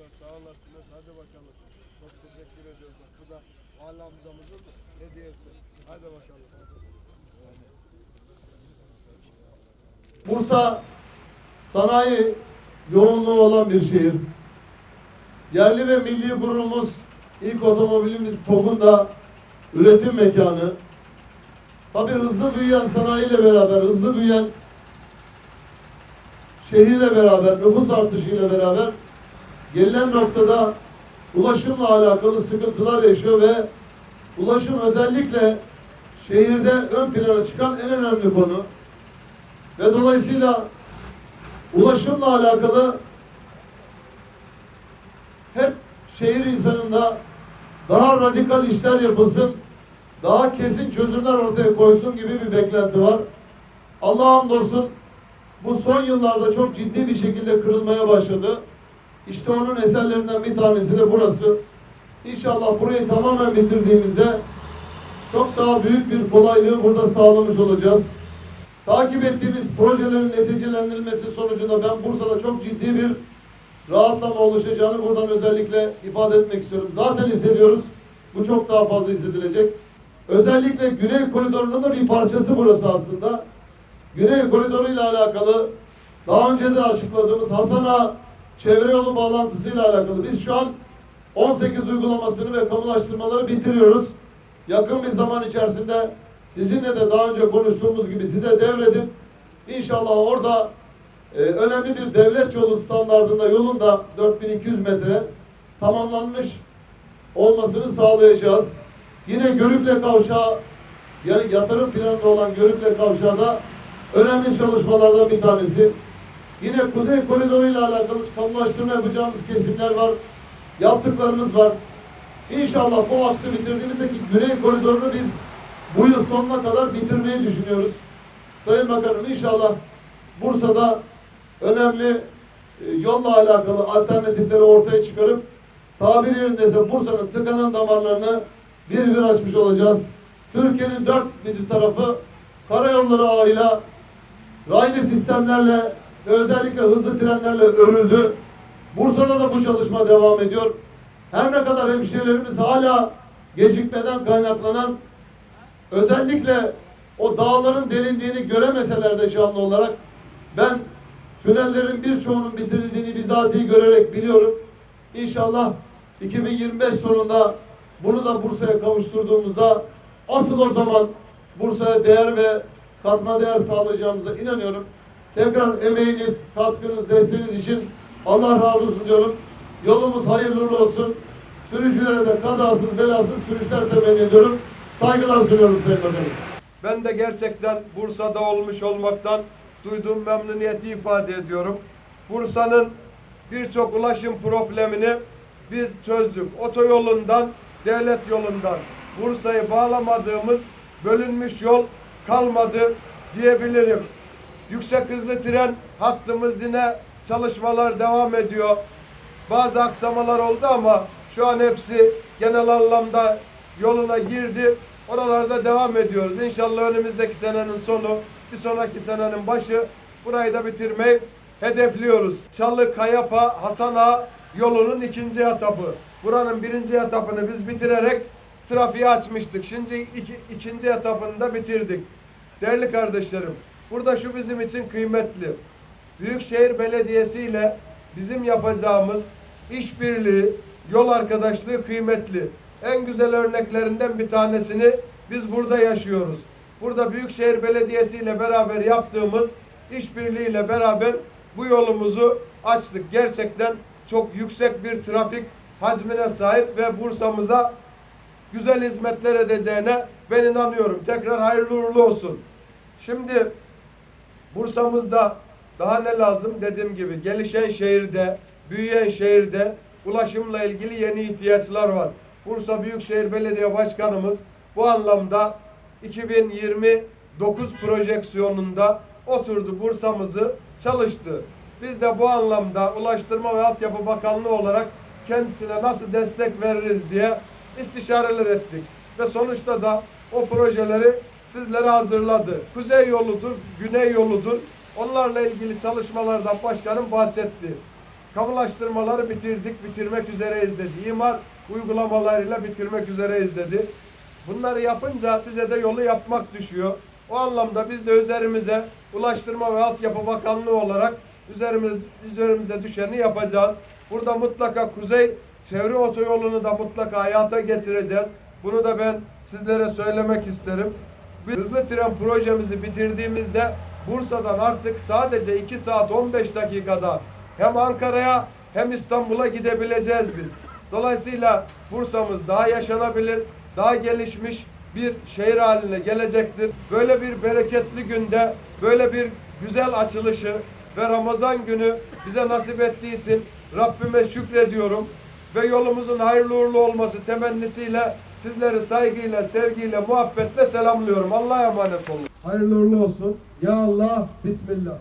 Teşekkürler, sağ olasınız. Hadi bakalım. Çok teşekkür ediyoruz. Bu da Vali amcamızın hediyesi. Hadi bakalım. Bursa sanayi yoğunluğu olan bir şehir. Yerli ve milli gururumuz ilk otomobilimiz TOG'un da üretim mekanı. Tabi hızlı büyüyen sanayiyle beraber, hızlı büyüyen şehirle beraber, nüfus artışıyla beraber gelinen noktada ulaşımla alakalı sıkıntılar yaşıyor ve ulaşım özellikle şehirde ön plana çıkan en önemli konu. Ve dolayısıyla ulaşımla alakalı hep şehir insanında daha radikal işler yapılsın, daha kesin çözümler ortaya koysun gibi bir beklenti var. Allah'a hamdolsun bu son yıllarda çok ciddi bir şekilde kırılmaya başladı. İşte onun eserlerinden bir tanesi de burası. İnşallah burayı tamamen bitirdiğimizde çok daha büyük bir kolaylığı burada sağlamış olacağız. Takip ettiğimiz projelerin neticelendirilmesi sonucunda ben Bursa'da çok ciddi bir rahatlama oluşacağını buradan özellikle ifade etmek istiyorum. Zaten hissediyoruz. Bu çok daha fazla hissedilecek. Özellikle Güney Koridoru'nun da bir parçası burası aslında. Güney Koridoru ile alakalı daha önce de açıkladığımız Hasan'a çevre yolu bağlantısıyla alakalı biz şu an 18 uygulamasını ve kamulaştırmaları bitiriyoruz. Yakın bir zaman içerisinde sizinle de daha önce konuştuğumuz gibi size devredip inşallah orada e, önemli bir devlet yolu standartında yolunda 4200 metre tamamlanmış olmasını sağlayacağız. Yine Görükle Kavşağı yani yatırım planında olan Görükle Kavşağı da önemli çalışmalardan bir tanesi. Yine Kuzey Koridoru ile alakalı kamulaştırma yapacağımız kesimler var. Yaptıklarımız var. İnşallah bu aksı bitirdiğimizde ki Güney Koridoru'nu biz bu yıl sonuna kadar bitirmeyi düşünüyoruz. Sayın Bakanım inşallah Bursa'da önemli e, yolla alakalı alternatifleri ortaya çıkarıp tabir yerindeyse Bursa'nın tıkanan damarlarını bir bir açmış olacağız. Türkiye'nin dört bir tarafı karayolları ağıyla raylı sistemlerle ve özellikle hızlı trenlerle örüldü. Bursa'da da bu çalışma devam ediyor. Her ne kadar hemşehrilerimiz hala gecikmeden kaynaklanan özellikle o dağların delindiğini göremeseler de canlı olarak ben tünellerin birçoğunun bitirildiğini bizatihi görerek biliyorum. İnşallah 2025 sonunda bunu da Bursa'ya kavuşturduğumuzda asıl o zaman Bursa'ya değer ve katma değer sağlayacağımıza inanıyorum. Tekrar emeğiniz, katkınız, desteğiniz için Allah razı olsun diyorum. Yolumuz hayırlı olsun. Sürücülere de kazasız belasız sürüşler temenni ediyorum. Saygılar sunuyorum Sayın Bakanım. Ben de gerçekten Bursa'da olmuş olmaktan duyduğum memnuniyeti ifade ediyorum. Bursa'nın birçok ulaşım problemini biz çözdük. Otoyolundan, devlet yolundan Bursa'yı bağlamadığımız bölünmüş yol kalmadı diyebilirim. Yüksek hızlı tren hattımız yine çalışmalar devam ediyor. Bazı aksamalar oldu ama şu an hepsi genel anlamda yoluna girdi. Oralarda devam ediyoruz. İnşallah önümüzdeki senenin sonu, bir sonraki senenin başı burayı da bitirmeyi hedefliyoruz. Çalı Kayapa Hasan yolunun ikinci etapı. Buranın birinci etapını biz bitirerek trafiği açmıştık. Şimdi iki, ikinci etapını da bitirdik. Değerli kardeşlerim, burada şu bizim için kıymetli. Büyükşehir Belediyesi ile bizim yapacağımız işbirliği, yol arkadaşlığı kıymetli. En güzel örneklerinden bir tanesini biz burada yaşıyoruz. Burada Büyükşehir Belediyesi ile beraber yaptığımız işbirliğiyle beraber bu yolumuzu açtık. Gerçekten çok yüksek bir trafik hacmine sahip ve Bursa'mıza güzel hizmetler edeceğine ben inanıyorum. Tekrar hayırlı uğurlu olsun. Şimdi Bursa'mızda daha ne lazım dediğim gibi gelişen şehirde, büyüyen şehirde ulaşımla ilgili yeni ihtiyaçlar var. Bursa Büyükşehir Belediye Başkanımız bu anlamda 2029 projeksiyonunda oturdu Bursa'mızı çalıştı. Biz de bu anlamda Ulaştırma ve Altyapı Bakanlığı olarak kendisine nasıl destek veririz diye istişareler ettik. Ve sonuçta da o projeleri sizlere hazırladı. Kuzey yoludur, güney yoludur. Onlarla ilgili çalışmalardan başkanım bahsetti. kamulaştırmaları bitirdik, bitirmek üzereyiz dedi. İmar uygulamalarıyla bitirmek üzereyiz dedi. Bunları yapınca bize de yolu yapmak düşüyor. O anlamda biz de üzerimize Ulaştırma ve Altyapı Bakanlığı olarak üzerimize, üzerimize düşeni yapacağız. Burada mutlaka Kuzey Çevre Otoyolu'nu da mutlaka hayata geçireceğiz. Bunu da ben sizlere söylemek isterim. Hızlı tren projemizi bitirdiğimizde Bursa'dan artık sadece 2 saat 15 dakikada hem Ankara'ya hem İstanbul'a gidebileceğiz biz. Dolayısıyla Bursa'mız daha yaşanabilir, daha gelişmiş bir şehir haline gelecektir. Böyle bir bereketli günde böyle bir güzel açılışı ve Ramazan günü bize nasip ettiği için Rabbime şükrediyorum ve yolumuzun hayırlı uğurlu olması temennisiyle sizleri saygıyla, sevgiyle, muhabbetle selamlıyorum. Allah'a emanet olun. Hayırlı uğurlu olsun. Ya Allah, Bismillah.